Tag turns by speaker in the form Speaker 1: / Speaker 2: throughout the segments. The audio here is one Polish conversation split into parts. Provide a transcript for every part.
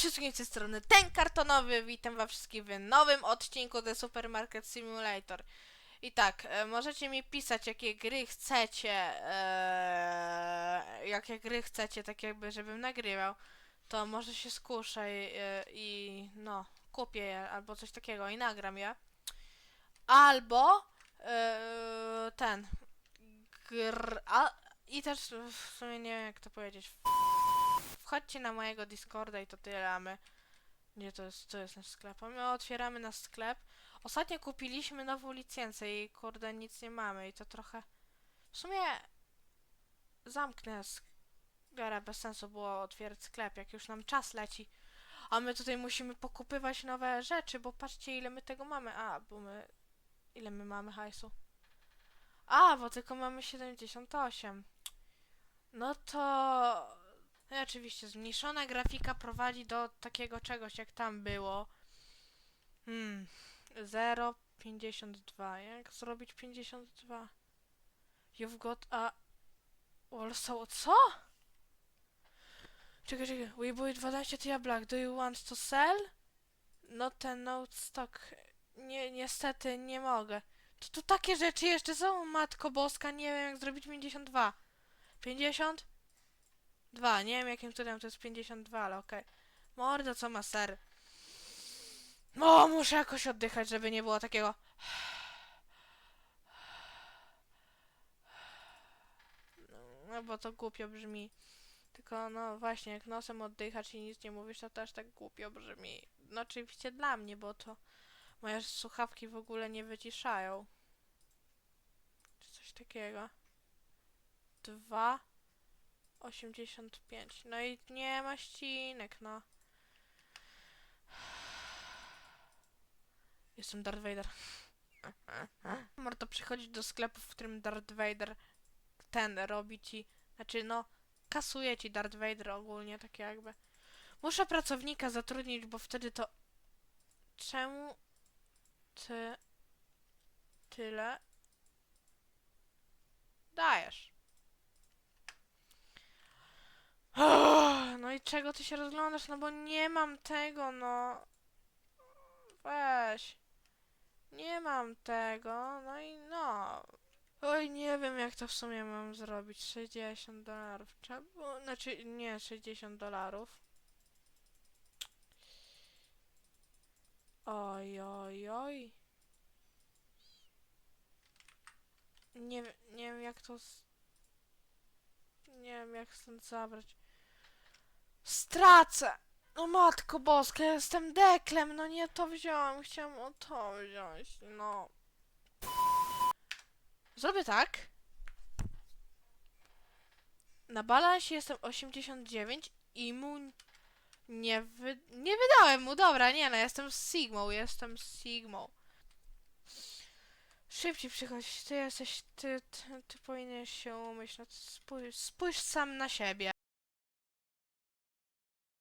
Speaker 1: wszystkim z strony ten kartonowy, witam was wszystkich w nowym odcinku The Supermarket Simulator. I tak, e, możecie mi pisać jakie gry chcecie, e, jakie gry chcecie, tak jakby żebym nagrywał, to może się skuszę i, e, i no, kupię je albo coś takiego i nagram je. Albo e, ten, gr, a, i też w sumie nie wiem jak to powiedzieć, wchodźcie na mojego Discorda i to tyle, a my... Gdzie to jest, to jest nasz sklep? A my otwieramy nasz sklep. Ostatnio kupiliśmy nową licencję i kurde nic nie mamy i to trochę... W sumie... Zamknę sklepę, bez sensu było otwierać sklep, jak już nam czas leci. A my tutaj musimy pokupywać nowe rzeczy, bo patrzcie ile my tego mamy. A, bo my... Ile my mamy hajsu? A, bo tylko mamy 78. No to... No i oczywiście zmniejszona grafika prowadzi do takiego czegoś jak tam było. Hmm. 0,52. Jak zrobić 52? You've got a... Also, co? Czekaj, czekaj. We buy 12 tia black. Do you want to sell? No ten note stock. Nie, niestety nie mogę. To tu takie rzeczy jeszcze są, matko boska. Nie wiem jak zrobić 52. 50? Dwa, nie wiem jakim cudem to jest 52, ale okej. Mordo, co ma ser? No, muszę jakoś oddychać, żeby nie było takiego... No, bo to głupio brzmi. Tylko, no właśnie, jak nosem oddychasz i nic nie mówisz, to też tak głupio brzmi. No oczywiście dla mnie, bo to moje słuchawki w ogóle nie wyciszają. Czy coś takiego. Dwa... 85. No i nie ma ścinek, no. Jestem Darth Vader. Warto przychodzić do sklepu, w którym Darth Vader ten robi ci, znaczy no, kasuje ci Darth Vader ogólnie, tak jakby. Muszę pracownika zatrudnić, bo wtedy to... Czemu ty tyle dajesz? Czego ty się rozglądasz? No bo nie mam tego, no. Weź. Nie mam tego, no i no. Oj, nie wiem jak to w sumie mam zrobić. 60 dolarów. Trzeba znaczy nie 60 dolarów. Oj, oj, oj. Nie, nie wiem jak to... z- Nie wiem jak stąd zabrać. Stracę! No matko boska, ja jestem deklem, no nie to wziąłem, chciałem o to wziąć, no. Zrobię tak. Na balansie jestem 89 i mu nie wy... nie wydałem mu, dobra, nie no, jestem z Sigmą, jestem z Sigmą. Szybciej przychodź, ty jesteś, ty, ty, ty powinieneś się umyć, no spójrz, spójrz sam na siebie.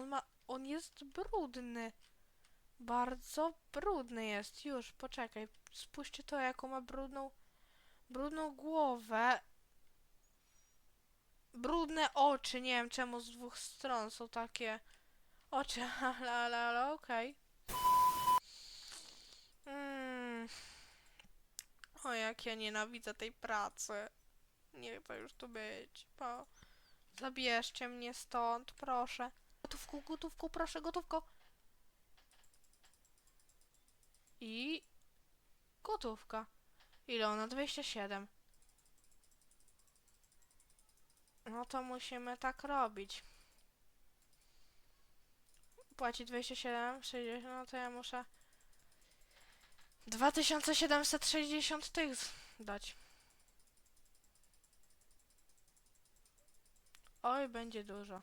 Speaker 1: On ma, on jest brudny. Bardzo brudny jest. Już, poczekaj. Spójrzcie to, jaką ma brudną, brudną głowę. Brudne oczy. Nie wiem czemu z dwóch stron są takie oczy, ale, ale, ale okej. Mm. O, jak ja nienawidzę tej pracy. Nie chcę już tu być. Bo... Zabierzcie mnie stąd, proszę. Gotówku, gotówku, proszę, gotówko. I... Gotówka. Ile ona? 27. No to musimy tak robić. Płaci 27, 60, no to ja muszę... 2760 tych dać. Oj, będzie
Speaker 2: dużo.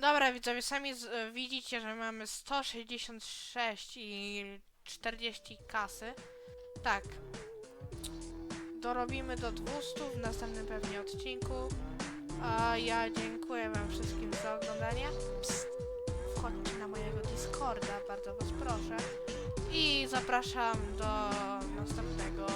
Speaker 1: Dobra, widzowie, sami z, e, widzicie, że mamy 166 i 40 kasy. Tak. Dorobimy do 200 w następnym pewnie odcinku. A ja dziękuję wam wszystkim za oglądanie. Psst, wchodźcie na mojego Discorda, bardzo was proszę. I zapraszam do następnego